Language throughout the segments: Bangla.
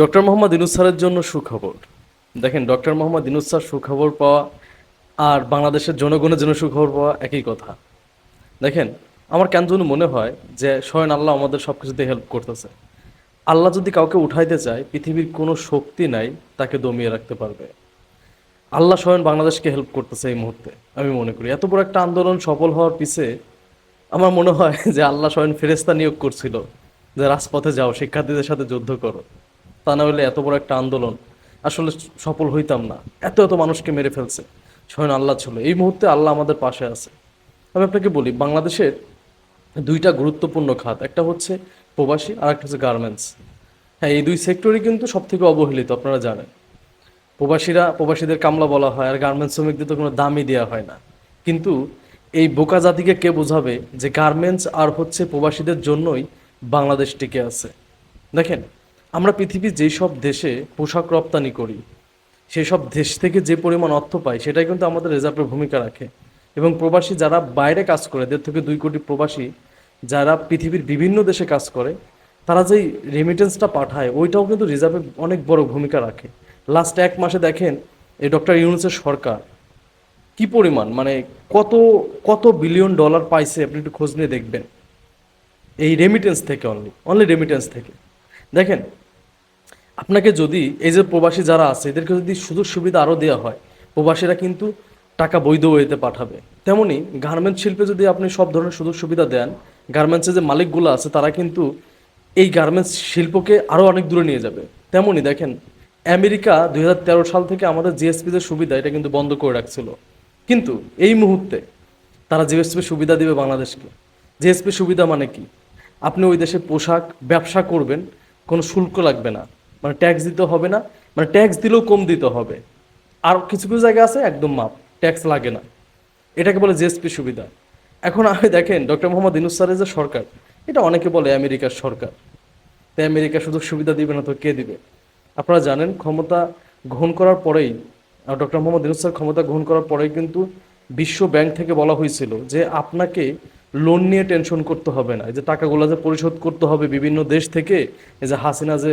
ডক্টর মোহাম্মদ ইনুস স্যারের জন্য সুখবর। দেখেন, ডক্টর মোহাম্মদ ইনুস স্যার সুখবর পাওয়া আর বাংলাদেশের জনগণের জন্য সুখবর পাওয়া একই কথা। দেখেন, আমার কেন যেন মনে হয় যে স্বয়ং আল্লাহ আমাদের সব কিছুতে হেল্প করতেছে। আল্লাহ যদি কাউকে উঠাইতে চায়, পৃথিবীর কোনো শক্তি নাই, তাকে দমিয়ে রাখতে পারবে। আল্লাহ স্বয়ং বাংলাদেশকে হেল্প করতেছে এই মুহূর্তে, আমি মনে করি। এত বড় একটা আন্দোলন সফল হওয়ার পিছে আমার মনে হয় যে আল্লাহ স্বয়ং ফেরেস্তা নিয়োগ করছিল যে রাজপথে যাও, শিক্ষার্থীদের সাথে যুদ্ধ করো। তা না হলে এত বড় একটা আন্দোলন আসলে সফল হইতাম না। এত এত মানুষকে মেরে ফেলছে। স্বয়ং আল্লাহ ছিল। এই মুহূর্তে আল্লাহ আমাদের পাশে আছে। আমি আপনাকে বলি, বাংলাদেশের দুইটা গুরুত্বপূর্ণ খাত। একটা হচ্ছে প্রবাসী আর একটা হচ্ছে গার্মেন্টস হ্যাঁ এই দুই সেক্টরই কিন্তু সব থেকে অবহেলিত, আপনারা জানেন। প্রবাসীরা, প্রবাসীদের কামলা বলা হয় আর গার্মেন্টস শ্রমিকদের তো কোনো দামই দেওয়া হয় না। কিন্তু এই বোকা জাতিকে কে বোঝাবে যে গার্মেন্টস আর হচ্ছে প্রবাসীদের জন্যই বাংলাদেশ টিকে আছে? দেখেন আমরা পৃথিবীর যেই সব দেশে পোশাক রপ্তানি করি সেই সব দেশ থেকে যে পরিমাণ অর্থ পাই, সেটাই কিন্তু আমাদের রেজার্ভের ভূমিকা রাখে। এবং প্রবাসী যারা বাইরে কাজ করে, দেড় থেকে দুই কোটি প্রবাসী যারা পৃথিবীর বিভিন্ন দেশে কাজ করে, তারা যেই রেমিটেন্সটা পাঠায়, ওইটাও কিন্তু রিজার্ভে অনেক বড় ভূমিকা রাখে। লাস্ট এক মাসে দেখেন, এই ডক্টর ইউনুসের সরকার কি পরিমাণ মানে কত কত বিলিয়ন ডলার পাইছে, আপনি একটু খোঁজ নিয়ে দেখবেন। এই রেমিটেন্স থেকে অনলি অনলি রেমিটেন্স থেকে। দেখেন আপনাকে যদি এই যে প্রবাসী যারা আছে, এদেরকে যদি সুযোগ সুবিধা আরও দেওয়া হয়, প্রবাসীরা কিন্তু টাকা বৈধ ওয়েতে পাঠাবে। তেমনি গার্মেন্টস শিল্পে যদি আপনি সব ধরনের সুযোগ সুবিধা দেন গার্মেন্টসের যে মালিকগুলো আছে, তারা কিন্তু এই গার্মেন্টস শিল্পকে আরও অনেক দূরে নিয়ে যাবে। তেমনি দেখেন, আমেরিকা দুই হাজার তেরো সাল থেকে আমাদের জিএসপি যে সুবিধা, এটা কিন্তু বন্ধ করে রাখছিল। কিন্তু এই মুহূর্তে তারা জিএসপি সুবিধা দিবে বাংলাদেশকে। জিএসপি সুবিধা মানে কি? আপনি ওই দেশে পোশাক, ব্যবসা করবেন, কোনো শুল্ক লাগবে না। মানে ট্যাক্স দিতে হবে না মানে ট্যাক্স দিলেও কম দিতে হবে। আর কিছু কিছু জায়গা আছে, একদম মাপ ট্যাক্স লাগে না। এটাকে বলে জিএসপি সুবিধা। এখন আমি দেখেন ডক্টর মোহাম্মদ ইনুস স্যারের যে সরকার, এটা অনেকে বলে আমেরিকার সরকার। তাই আমেরিকা সুযোগ সুবিধা দিবে না তো কে দিবে? আপনারা জানেন, ক্ষমতা গ্রহণ করার পরেই ডক্টর মোহাম্মদ ইনুস স্যার ক্ষমতা গ্রহণ করার পরেই কিন্তু বিশ্ব ব্যাংক থেকে বলা হয়েছিল যে আপনাকে লোন নিয়ে টেনশন করতে হবে না। এই যে টাকাগুলো যে পরিশোধ করতে হবে বিভিন্ন দেশ থেকে, এই যে হাসিনা যে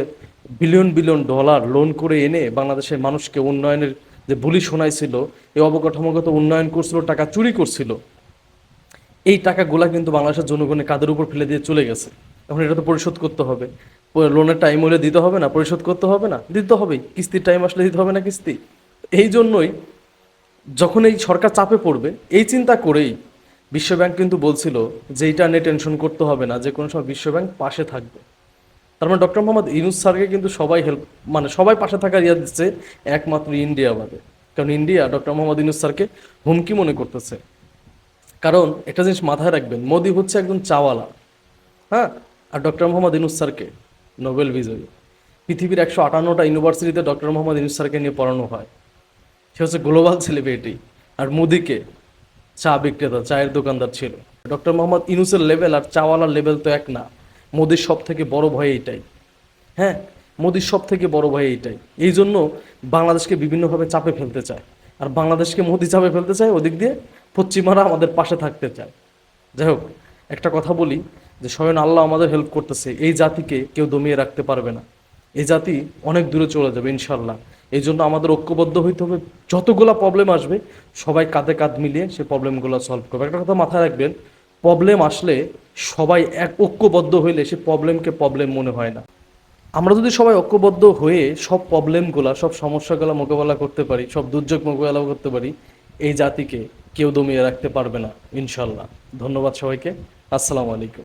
বিলিয়ন বিলিয়ন ডলার লোন করে এনে বাংলাদেশের মানুষকে উন্নয়নের যে বুলি শোনাইছিল এই অবকাঠামোগত উন্নয়ন করছিল, টাকা চুরি করছিল, এই টাকাগুলা কিন্তু বাংলাদেশের জনগণের কাদের উপর ফেলে দিয়ে চলে গেছে। এখন এটা তো পরিশোধ করতে হবে। লোনের টাইম হলে দিতে হবে না, পরিশোধ করতে হবে না, দিতে হবে কিস্তির টাইম আসলে দিতে হবে না কিস্তি। এই জন্যই যখন এই সরকার চাপে পড়বে, এই চিন্তা করেই বিশ্বব্যাংক কিন্তু বলছিল যে এইটা নিয়ে টেনশন করতে হবে না যে কোনো সময় বিশ্বব্যাংক পাশে থাকবে। তার মানে ডক্টর মোহাম্মদ ইনুস স্যারকে কিন্তু সবাই হেল্প মানে সবাই পাশে থাকা ইয়া দিচ্ছে একমাত্র ইন্ডিয়া বাদে কারণ ইন্ডিয়া ডক্টর মোহাম্মদ ইনুস স্যারকে হুমকি মনে করতেছে। কারণ একটা জিনিস মাথায় রাখবেন, মোদি হচ্ছে একজন চাওয়ালা। হ্যাঁ? আর ডক্টর মোহাম্মদ ইনুস স্যারকে নোবেল বিজয়ী। পৃথিবীর একশো আটান্নটা ইউনিভার্সিটিতে ডক্টর মোহাম্মদ ইনুস স্যারকে নিয়ে পড়ানো হয়। সে হচ্ছে গ্লোবাল সেলিব্রিটি। আর মোদিকে চা বিক্রেতা, চায়ের দোকানদার ছিল। ডক্টর মোহাম্মদ ইনুসের লেভেল আর চাওয়ালার লেভেল তো এক না। মোদির সব থেকে বড় ভয় এইটাই। হ্যাঁ? মোদির সব থেকে বড় ভয় এইটাই। এই জন্য বাংলাদেশকে বিভিন্নভাবে চাপে ফেলতে চায়। আর বাংলাদেশকে মোদি চাপে ফেলতে চায়, ওদিক দিয়ে পশ্চিমারা আমাদের পাশে থাকতে চায়। যাই হোক, একটা কথা বলি যে স্বয়ং আল্লাহ আমাদের হেল্প করতেছে। এই জাতিকে কেউ দমিয়ে রাখতে পারবে না। এই জাতি অনেক দূরে চলে যাবে ইনশাল্লাহ এই জন্য আমাদের ঐক্যবদ্ধ হইতে হবে। যতগুলা প্রবলেম আসবে, সবাই কাঁধে কাঁধ মিলিয়ে সে প্রবলেমগুলো সলভ করবে। একটা কথা মাথায় রাখবেন প্রবলেম আসলে সবাই এক ঐক্যবদ্ধ হইলে সে প্রবলেমকে প্রবলেম মনে হয় না। আমরা যদি সবাই ঐক্যবদ্ধ হয়ে সব প্রবলেমগুলা সব সমস্যাগুলো মোকাবেলা করতে পারি, সব দুর্যোগ মোকাবেলা করতে পারি, এই জাতিকে কেউ দমিয়ে রাখতে পারবে না ইনশাল্লাহ ধন্যবাদ সবাইকে। আসসালামু আলাইকুম।